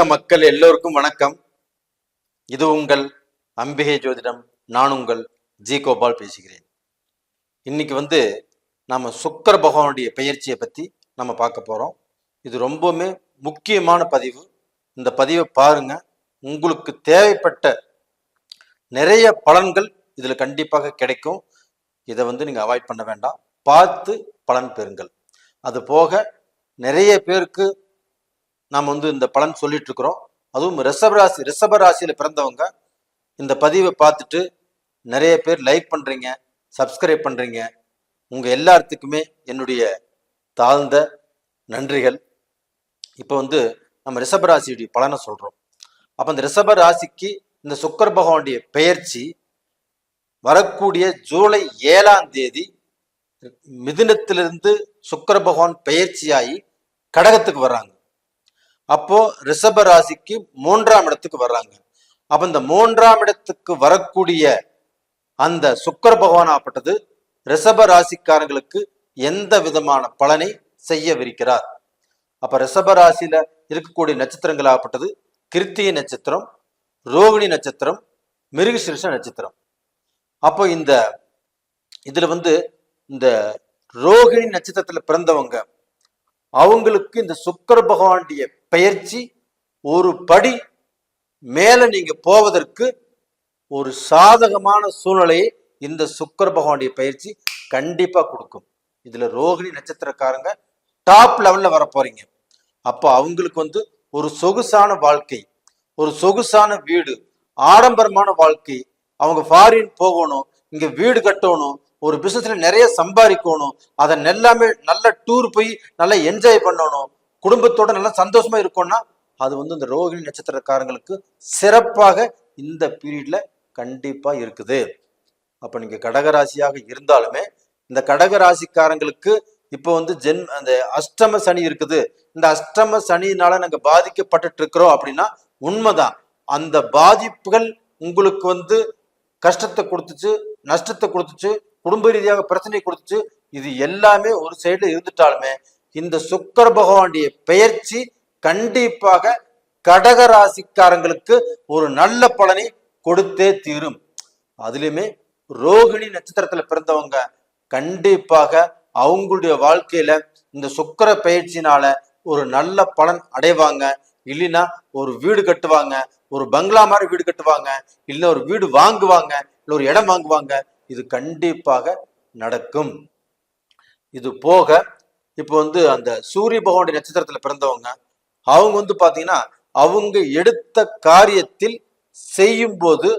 உலக மக்கள் எல்லோருக்கும் வணக்கம். இது உங்கள் அம்பிகை ஜோதிடம். நான் உங்கள் ஜி கோபால் பேசுகிறேன். இன்னைக்கு வந்து நம்ம சுக்கர பகவானுடைய பெயர்ச்சியை பற்றி நம்ம பார்க்க போகிறோம் இது ரொம்பவுமே முக்கியமான பதிவு. இந்த பதிவை பாருங்க. உங்களுக்கு தேவைப்பட்ட நிறைய பலன்கள் இதில் கண்டிப்பாக கிடைக்கும். இதை வந்து நீங்கள் அவாய்ட் பண்ண வேண்டாம். பார்த்து பலன் பெறுங்கள். அது போக நிறைய பேருக்கு நாம் வந்து இந்த பலன் சொல்லிட்டு இருக்கிறோம் அதுவும் ரிஷபராசி ரிஷப ராசியில் பிறந்தவங்க இந்த பதிவை பார்த்துட்டு நிறைய பேர் லைக் பண்ணுறீங்க சப்ஸ்கிரைப் பண்ணுறீங்க உங்கள் எல்லாத்துக்குமே என்னுடைய தாழ்ந்த நன்றிகள். இப்போ வந்து நம்ம ரிஷபராசியுடைய பலனை சொல்கிறோம் அப்போ இந்த ரிஷப ராசிக்கு இந்த சுக்கர பகவானுடைய பெயர்ச்சி வரக்கூடிய ஜூலை ஏழாம் தேதி மிதுனத்திலிருந்து சுக்கர பகவான் பெயர்ச்சியாகி கடகத்துக்கு வர்றாங்க. அப்போ ரிஷப ராசிக்கு மூன்றாம் இடத்துக்கு வர்றாங்க. அப்ப இந்த மூன்றாம் இடத்துக்கு வரக்கூடிய அந்த சுக்கர பகவான் ஆப்பட்டது ரிஷப ராசிக்காரங்களுக்கு எந்த விதமான பலனை செய்யவிருக்கிறார்? அப்ப ரிஷப ராசியில இருக்கக்கூடிய நட்சத்திரங்கள் ஆகப்பட்டது கிருத்திய நட்சத்திரம் ரோகிணி நட்சத்திரம் மிருகசிருஷ நட்சத்திரம். அப்போ இந்த இதுல வந்து இந்த ரோகிணி நட்சத்திரத்துல பிறந்தவங்க அவங்களுக்கு இந்த சுக்கர பகவானுடைய பெயர்ச்சி ஒரு படி மேல நீங்க போவதற்கு ஒரு சாதகமான சூழ்நிலையை இந்த சுக்கர பகவானுடைய பயிற்சி கண்டிப்பா கொடுக்கும். இதுல ரோகிணி நட்சத்திரக்காரங்க டாப் லெவல்ல வர போறீங்க. அப்போ அவங்களுக்கு வந்து ஒரு சொகுசான வாழ்க்கை ஒரு சொகுசான வீடு ஆடம்பரமான வாழ்க்கை அவங்க ஃபாரின் போகணும் இங்க வீடு கட்டணும் ஒரு பிசினஸ்ல நிறைய சம்பாதிக்கணும் அதை எல்லாமே நல்ல டூர் போய் நல்லா என்ஜாய் பண்ணணும் குடும்பத்தோட நல்லா சந்தோஷமா இருக்கும்னா அது வந்து இந்த ரோகிணி நட்சத்திரக்காரங்களுக்கு சிறப்பாக இந்த பீரியட்ல கண்டிப்பா இருக்குது. அப்ப நீங்க கடகராசியாக இருந்தாலுமே இந்த கடகராசிக்காரங்களுக்கு இப்போ வந்து ஜென் அந்த அஷ்டம சனி இருக்குது. இந்த அஷ்டம சனினால நாங்க பாதிக்கப்பட்டுட்டு இருக்கிறோம் அப்படின்னா உண்மைதான். அந்த பாதிப்புகள் உங்களுக்கு வந்து கஷ்டத்தை கொடுத்துச்சு நஷ்டத்தை கொடுத்துச்சு குடும்ப ரீதியாக பிரச்சனை கொடுத்துச்சு இது எல்லாமே ஒரு சைடுல இருந்துட்டாலுமே இந்த சுக்கர பகவானுடைய பெயர்ச்சி கண்டிப்பாக கடக ராசிக்காரங்களுக்கு ஒரு நல்ல பலனை கொடுத்தே தீரும். அதுலயுமே ரோகிணி நட்சத்திரத்துல பிறந்தவங்க கண்டிப்பாக அவங்களுடைய வாழ்க்கையில இந்த சுக்கர பயிற்சினால ஒரு நல்ல பலன் அடைவாங்க. இல்லைன்னா ஒரு வீடு கட்டுவாங்க ஒரு பங்களா மாதிரி வீடு கட்டுவாங்க இல்ல ஒரு வீடு வாங்குவாங்க இல்ல ஒரு இடம் வாங்குவாங்க. இது கண்டிப்பாக நடக்கும். இது போக இப்போ வந்து அந்த சூரிய பகவானுடைய நட்சத்திரத்துல பிறந்தவங்க அவங்க வந்து பாத்தீங்கன்னா அவங்க எடுத்த காரியத்தில் செய்யும் போது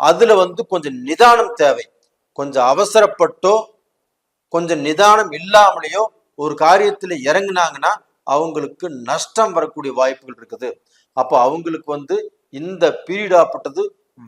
அதுல வந்து கொஞ்சம் நிதானம் தேவை. கொஞ்சம் அவசரப்பட்டோ கொஞ்சம் நிதானம் இல்லாமலேயோ ஒரு காரியத்துல இறங்குனாங்கன்னா அவங்களுக்கு நஷ்டம் வரக்கூடிய வாய்ப்புகள் இருக்குது. அப்போ அவங்களுக்கு வந்து இந்த பீரியட் ஆப்பட்டது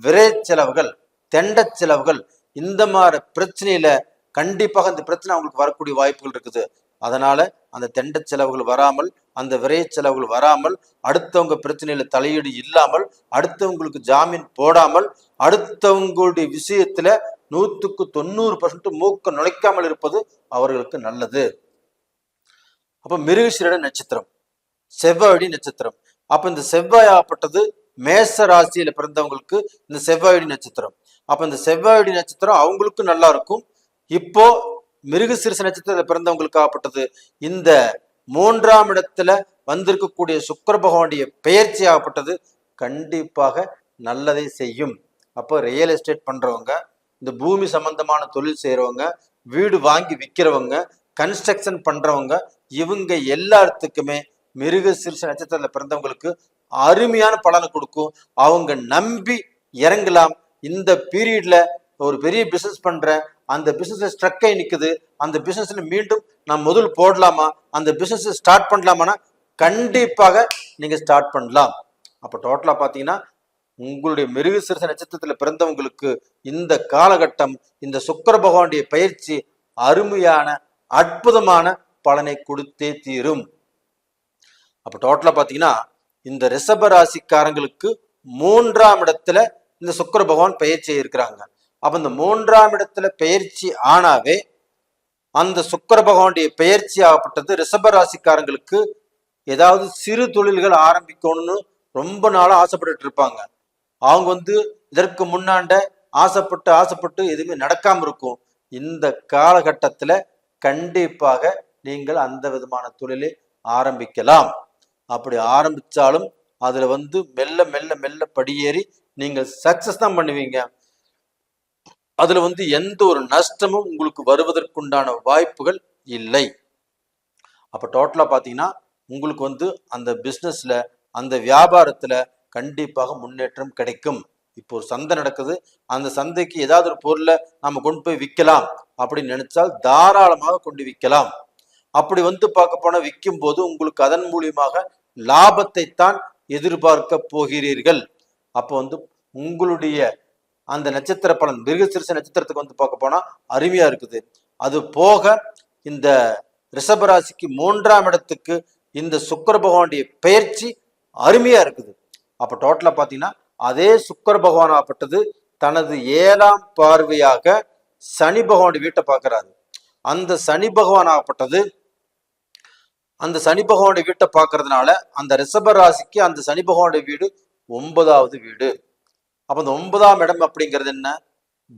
விரை செலவுகள் தெண்ட செலவுகள் இந்த மாதிரி பிரச்சனையில கண்டிப்பாக இந்த பிரச்சனை அவங்களுக்கு வரக்கூடிய வாய்ப்புகள் இருக்குது. அதனால அந்த தெண்ட செலவுகள் வராமல் அந்த விரைய செலவுகள் வராமல் அடுத்தவங்க பிரச்சனையில தலையீடு இல்லாமல் அடுத்தவங்களுக்கு ஜாமீன் போடாமல் அடுத்தவங்களுடைய விஷயத்துல நூத்துக்கு தொண்ணூறு பர்சன்ட் மூக்க நுழைக்காமல் இருப்பது அவர்களுக்கு நல்லது. அப்ப மிருகசிரட நட்சத்திரம் செவ்வாயடி நட்சத்திரம். அப்ப இந்த செவ்வாய் ஆப்பட்டது மேச ராசியில பிறந்தவங்களுக்கு இந்த செவ்வாயடி நட்சத்திரம். அப்ப இந்த செவ்வாயடி நட்சத்திரம் அவங்களுக்கும் நல்லா இருக்கும். இப்போ மிருகசிறுச நட்சத்திரத்தில் பிறந்தவங்களுக்காகப்பட்டது இந்த மூன்றாம் இடத்துல வந்திருக்கக்கூடிய சுக்கர பகவானுடைய பெயர்ச்சி ஆகப்பட்டது. கண்டிப்பாக நல்லதை செய்யும். அப்போ ரியல் எஸ்டேட் பண்றவங்க இந்த பூமி சம்பந்தமான தொழில் செய்யறவங்க வீடு வாங்கி விற்கிறவங்க கன்ஸ்ட்ரக்ஷன் பண்றவங்க இவங்க எல்லாத்துக்குமே மிருக சிறுச நட்சத்திரத்தில் பிறந்தவங்களுக்கு அருமையான பலனை கொடுக்கும். அவங்க நம்பி இறங்கலாம். இந்த பீரியட்ல ஒரு பெரிய பிசினஸ் பண்ற அந்த பிசினஸ்ல ஸ்ட்ரக் ஆகி நிக்குது அந்த பிசினஸ்ல மீண்டும் நான் முதல் போடலாமா அந்த பிசினஸ் ஸ்டார்ட் பண்ணலாமான்னா கண்டிப்பாக நீங்க ஸ்டார்ட் பண்ணலாம். அப்ப டோட்டலா பாத்தீங்கன்னா உங்களுடைய மிருக சிறுச நட்சத்திரத்துல பிறந்தவங்களுக்கு இந்த காலகட்டம் இந்த சுக்கர பகவானுடைய பயிற்சி அருமையான அற்புதமான பலனை கொடுத்தே தீரும். அப்ப டோட்டலா பாத்தீங்கன்னா இந்த ரிஷப ராசிக்காரங்களுக்கு மூன்றாம் இடத்துல இந்த சுக்கர பகவான் பயிற்சி இருக்கிறாங்க. அப்ப இந்த மூன்றாம் இடத்துல பயிற்சி ஆனாவே அந்த சுக்கர பகவானுடைய பெயர்ச்சி ஆகப்பட்டது. ரிஷப ராசிக்காரங்களுக்கு ஏதாவது சிறு தொழில்கள் ஆரம்பிக்கணும்னு ரொம்ப நாளா ஆசைப்பட்டுட்டு இருப்பாங்க. அவங்க வந்து இதற்கு முன்னாண்ட ஆசைப்பட்டு ஆசைப்பட்டு எதுவுமே நடக்காம இருக்கும். இந்த காலகட்டத்துல கண்டிப்பாக நீங்கள் அந்த விதமான தொழிலை ஆரம்பிக்கலாம். அப்படி ஆரம்பிச்சாலும் அதுல வந்து மெல்ல மெல்ல மெல்ல படியேறி நீங்கள் சக்சஸ் தான் பண்ணுவீங்க. அதுல வந்து எந்த ஒரு நஷ்டமும் உங்களுக்கு வருவதற்குண்டான வாய்ப்புகள் இல்லை. அப்ப டோட்டலா பாத்தீங்கன்னா உங்களுக்கு வந்து அந்த பிசினஸ்ல அந்த வியாபாரத்துல கண்டிப்பாக முன்னேற்றம் கிடைக்கும். இப்போ ஒரு சந்தை நடக்குது அந்த சந்தைக்கு ஏதாவது ஒரு பொருளை நம்ம கொண்டு போய் விற்கலாம் அப்படின்னு நினைச்சால் தாராளமாக கொண்டு விற்கலாம். அப்படி வந்து பார்க்க போனா விற்கும் போது உங்களுக்கு அதன் மூலியமாக லாபத்தை தான் எதிர்பார்க்க போகிறீர்கள். அப்போ வந்து உங்களுடைய அந்த நட்சத்திர பலன் மிருகசிரிச நட்சத்திரத்துக்கு வந்து பார்க்க போனால் அருமையாக இருக்குது. அது போக இந்த ரிஷபராசிக்கு மூன்றாம் இடத்துக்கு இந்த சுக்கர பகவானுடைய பயிற்சி அருமையாக இருக்குது. அப்போ டோட்டலாக பார்த்தீங்கன்னா அதே சுக்கர பகவானாகப்பட்டது தனது ஏழாம் பார்வையாக சனி பகவானுடைய வீட்டை பார்க்கறாரு. அந்த சனி பகவான் ஆகப்பட்டது அந்த சனி பகவானுடைய வீட்டை பார்க்கறதுனால அந்த ரிஷப ராசிக்கு அந்த சனி பகவானுடைய வீடு ஒன்பதாவது வீடு. அப்ப அந்த ஒன்பதாம் இடம் அப்படிங்கிறது என்ன?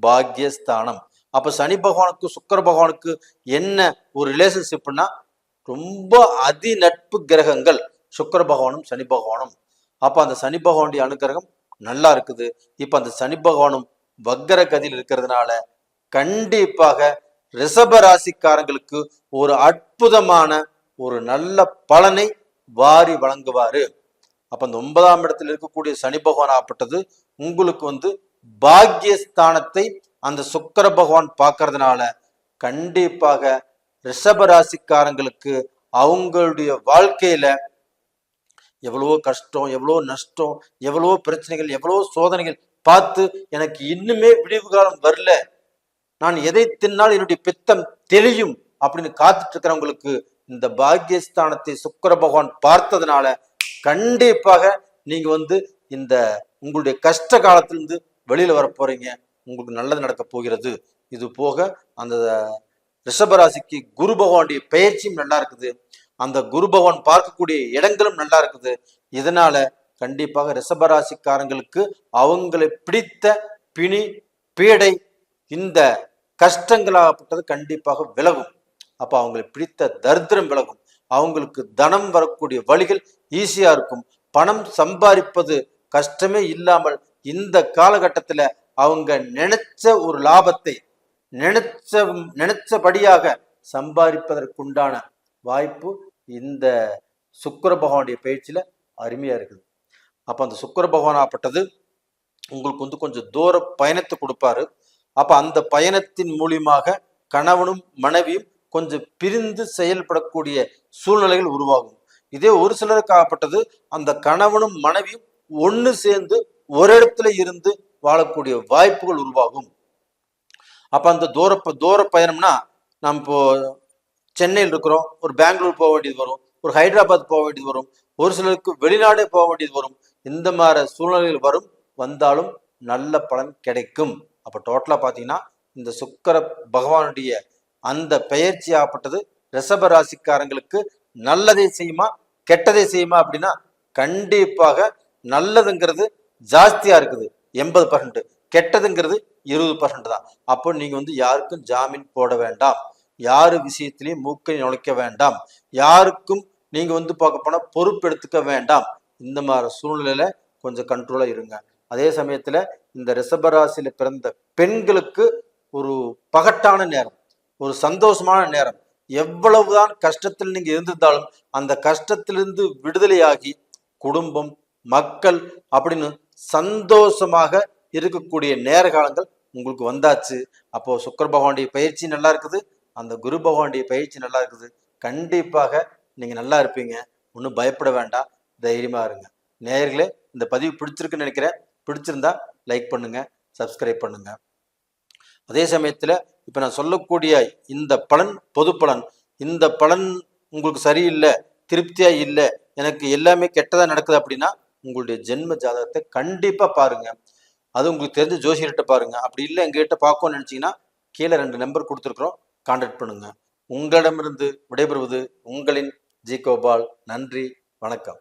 பாக்யஸ்தானம். அப்ப சனி பகவானுக்கு சுக்கர பகவானுக்கு என்ன ஒரு ரிலேஷன்ஷிப்னா ரொம்ப அதி நட்பு கிரகங்கள். சுக்கர பகவானும் சனி பகவானும். அப்ப அந்த சனி பகவானுடைய அனுகிரகம் நல்லா இருக்குது. இப்ப அந்த சனி பகவானும் வக்கர கதியில் இருக்கிறதுனால கண்டிப்பாக ரிஷப ராசிக்காரங்களுக்கு ஒரு அற்புதமான ஒரு நல்ல பலனை வாரி வழங்குவாரு. அப்ப அந்த ஒன்பதாம் இடத்தில் இருக்கக்கூடிய சனி பகவான் ஆப்பட்டது உங்களுக்கு வந்து பாக்யஸ்தானத்தை அந்த சுக்கர பகவான் பார்க்கறதுனால கண்டிப்பாக ரிஷப ராசிக்காரங்களுக்கு அவங்களுடைய வாழ்க்கையில எவ்வளவோ கஷ்டம் எவ்வளவோ நஷ்டம் எவ்வளவோ பிரச்சனைகள் எவ்வளவோ சோதனைகள் பார்த்து எனக்கு இன்னுமே விடிவு காலம் வரல. நான் எதை தின்னால் என்னுடைய பித்தம் தெளியும் அப்படின்னு காத்துட்டு இருக்கிறவங்களுக்கு இந்த பாக்யஸ்தானத்தை சுக்கர பகவான் பார்த்ததுனால கண்டிப்பாக நீங்க வந்து இந்த உங்களுடைய கஷ்ட காலத்திலிருந்து வெளியில வர போறீங்க உங்களுக்கு நல்லது நடக்க போகிறது. இது போக அந்த ரிஷபராசிக்கு குரு பகவானுடைய பயிற்சியும் நல்லா இருக்குது. அந்த குரு பகவான் பார்க்கக்கூடிய இடங்களும் நல்லா இருக்குது. இதனால கண்டிப்பாக ரிஷபராசிக்காரங்களுக்கு அவங்களை பிடித்த பிணி பீடை இந்த கஷ்டங்களாகப்பட்டது கண்டிப்பாக விலகும். அப்போ அவங்களை பிடித்த தரித்திரம் விலகும். அவங்களுக்கு தனம் வரக்கூடிய வழிகள் ஈஸியா இருக்கும். பணம் சம்பாதிப்பது கஷ்டமே இல்லாமல் இந்த காலகட்டத்தில் அவங்க நினைச்ச ஒரு லாபத்தை நினைச்ச நினைச்சபடியாக சம்பாதிப்பதற்குண்டான வாய்ப்பு இந்த சுக்கர பகவானுடைய பயிற்சியில் அருமையாக இருக்குது. அப்போ அந்த சுக்கர பகவானாப்பட்டது உங்களுக்கு வந்து கொஞ்சம் தூர பயணத்தை கொடுப்பாரு. அப்போ அந்த பயணத்தின் மூலியமாக கணவனும் மனைவியும் கொஞ்சம் பிரிந்து செயல்படக்கூடிய சூழ்நிலைகள் உருவாகும். இதே ஒரு சிலருக்கு ஆகப்பட்டது அந்த கணவனும் மனைவியும் ஒன்று சேர்ந்து ஒரு இடத்துல இருந்து வாழக்கூடிய வாய்ப்புகள் உருவாகும். அப்போ அந்த தூர ப- தூர பயணம்னா நம்ம இப்போ சென்னையில் இருக்கிறோம் ஒரு பெங்களூர் போக வேண்டியது வரும் ஒரு ஹைதராபாத் போக வேண்டியது வரும் ஒரு சிலருக்கு வெளிநாடே போக வேண்டியது வரும். இந்த மாதிரி சூழ்நிலைகள் வரும். வந்தாலும் நல்ல பலன் கிடைக்கும். அப்போ டோட்டலாக பார்த்தீங்கன்னா இந்த சுக்கர பகவானுடைய அந்த பெயர்ச்சி ஆப்பட்டது ரிஷப ராசிக்காரங்களுக்கு நல்லதை செய்யுமா கெட்டதை செய்யுமா அப்படின்னா கண்டிப்பாக நல்லதுங்கிறது ஜாஸ்தியாக இருக்குது. எண்பது பர்சன்ட் கெட்டதுங்கிறது இருபது பர்சன்ட் தான். அப்போ நீங்கள் வந்து யாருக்கும் ஜாமீன் போட வேண்டாம். யாரு விஷயத்திலையும் மூக்கை நுழைக்க வேண்டாம். யாருக்கும் நீங்கள் வந்து பார்க்க போனால் பொறுப்பு எடுத்துக்க வேண்டாம். இந்த மாதிரி சூழ்நிலையில் கொஞ்சம் கண்ட்ரோலாக இருங்க. அதே சமயத்தில் இந்த ரிசபராசியில் பிறந்த பெண்களுக்கு ஒரு பகட்டான நேரம் ஒரு சந்தோஷமான நேரம். எவ்வளவுதான் கஷ்டத்தில் நீங்கள் இருந்திருந்தாலும் அந்த கஷ்டத்திலிருந்து விடுதலையாகி குடும்பம் மக்கள் அப்படின்னு சந்தோஷமாக இருக்கக்கூடிய நேர காலங்கள் உங்களுக்கு வந்தாச்சு. அப்போ சுக்கர பகவானுடைய பயிற்சி நல்லா இருக்குது. அந்த குரு பகவானுடைய பயிற்சி நல்லா இருக்குது. கண்டிப்பாக நீங்கள் நல்லா இருப்பீங்க. ஒன்றும் பயப்பட வேண்டாம். தைரியமாக இருங்க. நேர்களே இந்த பதிவு பிடிச்சிருக்குன்னு நினைக்கிறேன். பிடிச்சிருந்தா லைக் பண்ணுங்க. சப்ஸ்கிரைப் பண்ணுங்க. அதே சமயத்தில் இப்போ நான் சொல்லக்கூடிய இந்த பலன் பொது பலன். இந்த பலன் உங்களுக்கு சரியில்லை திருப்தியாக இல்லை எனக்கு எல்லாமே கெட்டதாக நடக்குது அப்படின்னா உங்களுடைய ஜென்ம ஜாதகத்தை கண்டிப்பாக பாருங்க. அது உங்களுக்கு தெரிஞ்ச ஜோசியர்கிட்ட பாருங்க. அப்படி இல்லை எங்ககிட்ட பார்க்கணும்னு நினச்சிங்கன்னா கீழே ரெண்டு நம்பர் கொடுத்துருக்குறோம். கான்டாக்ட் பண்ணுங்க. உங்களிடமிருந்து விடைபெறுவது உங்களின் ஜி கோபால். நன்றி. வணக்கம்.